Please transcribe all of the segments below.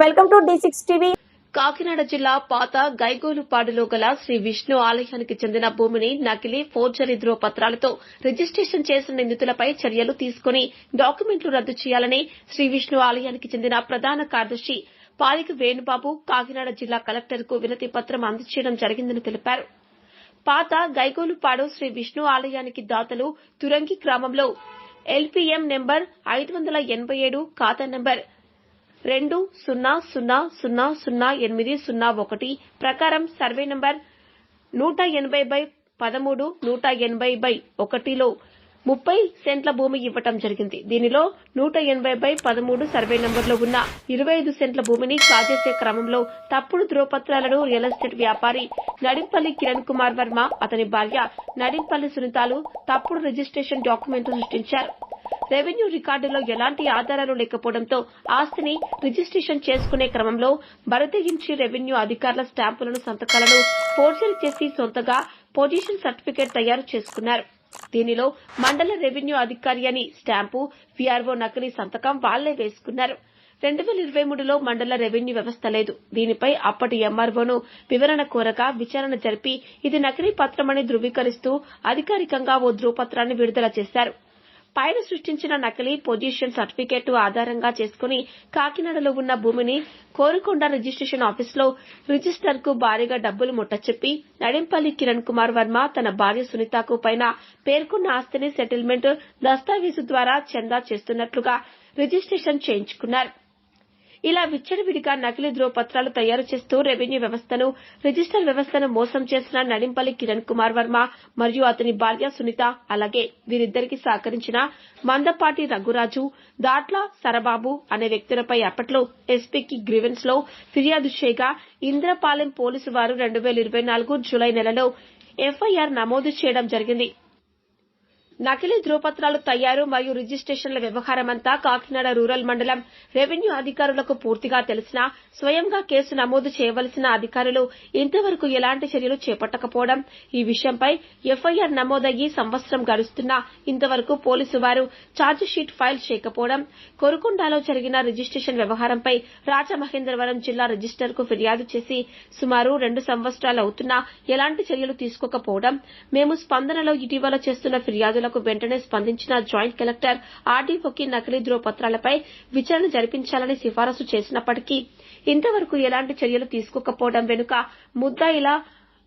Welcome to D six TV. Kakinada జిల్లా పాత గైగోలుపాడులో గల శ్రీ విష్ణు ఆలయానికి చెందిన భూమిని నకిలీ ఫోర్జరీ ధ్రువపత్రాలతో రిజిస్ట్రేషన్ చేసిన నిందితులపై చర్యలు తీసుకుని డాక్యుమెంట్లు రద్దు చేయాలని శ్రీ విష్ణు ఆలయానికి చెందిన ప్రధాన కార్యదర్శి పాలిక వేణుబాబు కాకినాడ జిల్లా కలెక్టర్కు వినతి పత్రం అందజేయడం జరిగిందని తెలిపారు. పాత గైగోలుపాడు శ్రీ విష్ణు ఆలయానికి దాతలు తురంగి గ్రామంలో ఎల్పీఎం నెంబర్ ఐదు వందల ఎనభై ఏడు ఖాతా నెంబర్ రెండు సున్నా సున్నా సున్నా సున్నా ఎనిమిది సున్నా ఒకటి ప్రకారం సర్వే నంబర్ నూట ఎనభై బై పదమూడు నూట ఎనభై బై ఒకటిలో ముప్పై సెంట్ల భూమి ఇవ్వటం జరిగింది. దీనిలో నూట ఎనభై బై పదమూడు సర్వే నంబర్లో ఉన్న ఇరవై ఐదు సెంట్ల భూమిని కాజేసే క్రమంలో తప్పుడు ధ్రువపత్రాలను రియల్ ఎస్టేట్ వ్యాపారి నడింపల్లి కిరణ్ కుమార్ వర్మ అతని భార్య నడింపల్లి సునీతాలు తప్పుడు రిజిస్ట్రేషన్ డాక్యుమెంట్లు సృష్టించారు. రెవెన్యూ రికార్డులో ఎలాంటి ఆధారాలు లేకపోవడంతో ఆస్తిని రిజిస్ట్రేషన్ చేసుకునే క్రమంలో బరతెగించి రెవెన్యూ అధికారుల స్టాంపులను సంతకాలను ఫోర్జరీ చేసి సొంతగా పొజిషన్ సర్టిఫికేట్ తయారు చేసుకున్నారు. దీనిలో మండల రెవెన్యూ అధికారి అని స్టాంపు వీఆర్ఓ నకిలీ సంతకం వాళ్ళే వేసుకున్నారు. రెండు వేల ఇరవై మూడులో మండల రెవెన్యూ వ్యవస్థ లేదు. దీనిపై అప్పటి ఎంఆర్ఓను వివరణ కోరగా విచారణ జరిపి ఇది నకిలీ పత్రమని ధృవీకరిస్తూ అధికారికంగా ఓ ధృవపత్రాన్ని విడుదల చేశారు. పైన సృష్టించిన నకిలీ పొజిషన్ సర్టిఫికేట్ ఆధారంగా చేసుకుని కాకినాడలో ఉన్న భూమిని కోరుకొండ రిజిస్ట్రేషన్ ఆఫీసులో రిజిస్టర్కు భారీగా డబ్బులు ముట్టచెప్పి నడింపల్లి కిరణ్ కుమార్ వర్మ తన భార్య సునీతకు పైన పేర్కొన్న ఆస్తిని సెటిల్మెంట్ దస్తావేజు ద్వారా చందా చేస్తున్నట్లుగా రిజిస్ట్రేషన్ చేయించుకున్నారు. ఇలా విచ్చలవిడిగా నకిలీ ధ్రువపత్రాలు తయారు చేస్తూ రెవెన్యూ వ్యవస్థను రిజిస్టర్ వ్యవస్థను మోసం చేసిన నడింపల్లి కిరణ్ కుమార్ వర్మ మరియు అతని భార్య సునీత అలాగే వీరిద్దరికి సహకరించిన మందపాటి రఘురాజు దాట్ల సరబాబు అనే వ్యక్తులపై అప్పట్లో ఎస్పీకి గ్రీవెన్స్లో ఫిర్యాదు చేయగా ఇంద్రపాలెం పోలీసు వారు రెండు వేల ఇరవై నాలుగు జులై నెలలో ఎఫ్ఐఆర్ నమోదు చేయడం జరిగింది. నకిలీ ధ్రువపత్రాలు తయారు మరియు రిజిస్ట్రేషన్ల వ్యవహారమంతా కాకినాడ రూరల్ మండలం రెవెన్యూ అధికారులకు పూర్తిగా తెలిసినా స్వయంగా కేసు నమోదు చేయవలసిన అధికారులు ఇంతవరకు ఎలాంటి చర్యలు చేపట్టకపోవడం ఈ విషయంపై ఎఫ్ఐఆర్ నమోదయ్యి సంవత్సరం గడుస్తున్నా ఇంతవరకు పోలీసు వారు ఛార్జిషీట్ ఫైల్ చేయకపోవడం కొరుకొండలో జరిగిన రిజిస్ట్రేషన్ వ్యవహారంపై రాజమహేంద్రవరం జిల్లా రిజిస్టర్కు ఫిర్యాదు చేసి సుమారు రెండు సంవత్సరాలు అవుతున్నా ఎలాంటి చర్యలు తీసుకోకపోవడం మేము స్పందనలో ఇటీవల చేస్తున్న ఫిర్యాదులకు వెంటనే స్పందించిన జాయింట్ కలెక్టర్ ఆర్డీఓకి నకిలీ ధ్రువపత్రాలపై విచారణ జరిపించాలని సిఫారసు చేసినప్పటికీ ఇంతవరకు ఎలాంటి చర్యలు తీసుకోకపోవడం వెనుక ముద్దాయిల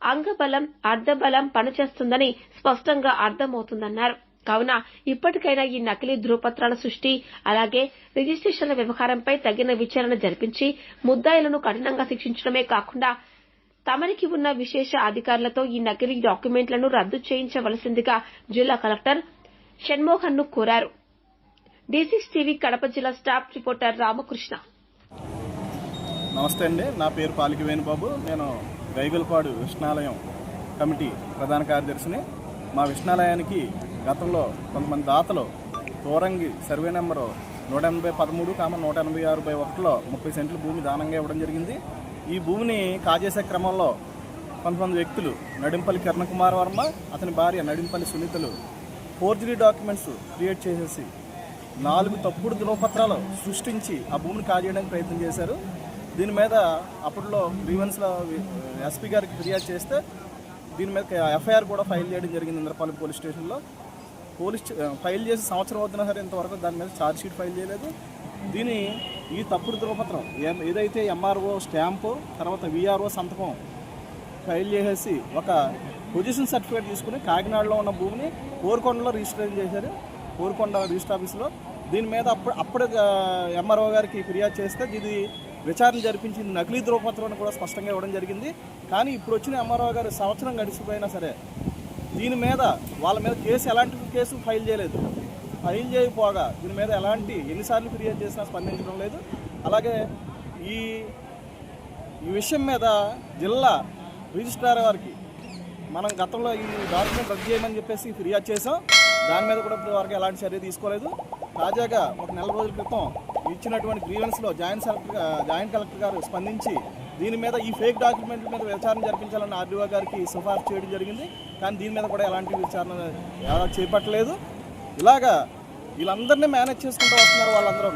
అంగబలం అర్ధబలం పనిచేస్తుందని స్పష్టంగా అర్థమవుతుందన్నారు. కావున ఇప్పటికైనా ఈ నకిలీ ధృవపత్రాల సృష్టి అలాగే రిజిస్టేషన్ల వ్యవహారంపై తగిన విచారణ జరిపించి ముద్దాయిలను కఠినంగా శిక్షించడమే కాకుండా తమరికి ఉన్న విశేష అధికారులతో ఈ నకిలీ డాక్యుమెంట్లను రద్దు చేయించవలసిందిగా జిల్లా కలెక్టర్ షణ్మోహన్ను కోరారు. డీసీస్ టీవీ కడప జిల్లా స్టాఫ్ రిపోర్టర్ రామకృష్ణ. నమస్తే అండి. నా పేరు పాలికి వేణుబాబు. నేను గైగల్పాడు విష్ణాలయం కమిటీ ప్రధాన కార్యదర్శిని. మా విష్ణాలయానికి గతంలో కొంతమంది దాతలు తోరంగి సర్వే నెంబరు నూట ఎనభై పదమూడు కామ నూట ఎనభై ఆరు బై ఒకటిలో ముప్పై సెంట్లు భూమి దానంగా ఇవ్వడం జరిగింది. ఈ భూమిని కాజేసే క్రమంలో కొంతమంది వ్యక్తులు నడింపల్లి కిరణకుమార్ వర్మ అతని భార్య నడింపల్లి సునీతలు ఫోర్జరీ డాక్యుమెంట్స్ క్రియేట్ చేసేసి నాలుగు తప్పుడు ధృవపత్రాలు సృష్టించి ఆ భూమిని కాజేయడానికి ప్రయత్నం చేశారు. దీని మీద అప్పట్లో గ్రీవెన్స్లో ఎస్పీ గారికి ఫిర్యాదు చేస్తే దీని మీద ఎఫ్ఐఆర్ కూడా ఫైల్ చేయడం జరిగింది ఇంద్రపాలెం పోలీస్ స్టేషన్లో. పోలీస్ ఫైల్ చేసి సంవత్సరం అవుతున్నా సరే ఇంతవరకు దాని మీద ఛార్జ్ షీట్ ఫైల్ చేయలేదు. దీని ఈ తప్పుడు ధృవపత్రం ఏ- ఏదైతే ఎంఆర్ఓ స్టాంపు తర్వాత విఆర్ఓ సంతకం ఫైల్ చేసేసి ఒక పొజిషన్ సర్టిఫికేట్ తీసుకుని కాకినాడలో ఉన్న భూమిని కోరుకొండలో రిజిస్టర్ చేశారు? కోరుకొండ రిజిస్టర్ ఆఫీస్లో. దీని మీద అప్పుడు అప్పుడు ఎంఆర్ఓ గారికి ఫిర్యాదు చేస్తే ఇది విచారణ జరిపించింది నకిలీ ధృవపత్రం అని కూడా స్పష్టంగా ఇవ్వడం జరిగింది. కానీ ఇప్పుడు వచ్చిన ఎంఆర్ఓ గారు సంవత్సరం గడిచిపోయినా సరే దీని మీద వాళ్ళ మీద కేసు ఎలాంటి కేసు ఫైల్ చేయలేదు. ఫైల్ చేయకపోగా దీని మీద ఎలాంటి ఎన్నిసార్లు ఫిర్యాదు చేసినా స్పందించడం లేదు. అలాగే ఈ ఈ విషయం మీద జిల్లా రిజిస్ట్రార్ వారికి మనం గతంలో ఈ డాక్యుమెంట్ రద్దు చేయమని చెప్పేసి ఫిర్యాదు చేసాం దాని మీద కూడా ఇప్పుడు వరకు ఎలాంటి చర్య తీసుకోలేదు. తాజాగా ఒక నెల రోజుల క్రితం ఇచ్చినటువంటి గ్రీవెన్స్లో జాయింట్ సెలెక్టర్ జాయింట్ కలెక్టర్ గారు స్పందించి దీని మీద ఈ ఫేక్ డాక్యుమెంట్ల మీద విచారణ జరిపించాలని ఆర్డీఓ గారికి సిఫార్సు చేయడం జరిగింది. కానీ దీని మీద కూడా ఎలాంటి విచారణ చేపట్టలేదు. ఇలాగా వీళ్ళందరినీ మేనేజ్ చేసుకుంటూ వస్తున్నారు వాళ్ళందరూ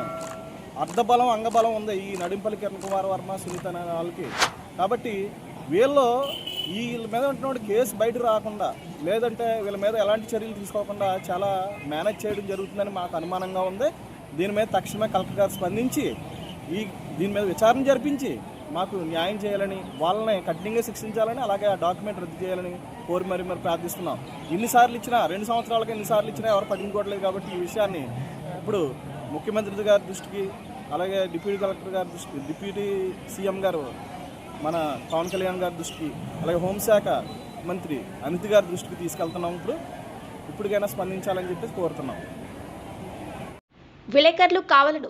అర్ధబలం అంగబలం ఉంది ఈ నడింపల్లి కిరణ్ కుమార్ వర్మ సునీత అనే వాళ్ళకి. కాబట్టి వీళ్ళు వీళ్ళ మీద ఉంటున్న కేసు బయట రాకుండా లేదంటే వీళ్ళ మీద ఎలాంటి చర్యలు తీసుకోకుండా చాలా మేనేజ్ చేయడం జరుగుతుందని మాకు అనుమానంగా ఉంది. దీని మీద తక్షణమే కలెక్టర్ గారు స్పందించి ఈ దీని మీద విచారణ జరిపించి మాకు న్యాయం చేయాలని వాళ్ళని కఠినంగా శిక్షించాలని అలాగే ఆ డాక్యుమెంట్ రద్దు చేయాలని కోరి మరి మరి ప్రార్థిస్తున్నాం. ఎన్నిసార్లు ఇచ్చినా రెండు సంవత్సరాలకి ఎన్నిసార్లు ఇచ్చినా ఎవరు పట్టించుకోవట్లేదు కాబట్టి ఈ విషయాన్ని ఇప్పుడు ముఖ్యమంత్రి గారి దృష్టికి అలాగే డిప్యూటీ కలెక్టర్ గారి దృష్టికి డిప్యూటీ సీఎం గారు మన పవన్ కళ్యాణ్ గారి దృష్టికి అలాగే హోంశాఖ మంత్రి అనిత్ గారి దృష్టికి తీసుకెళ్తున్నాం ఇప్పుడు. ఇప్పటికైనా స్పందించాలని చెప్పేసి కోరుతున్నాం. విలేకరులు కావాలను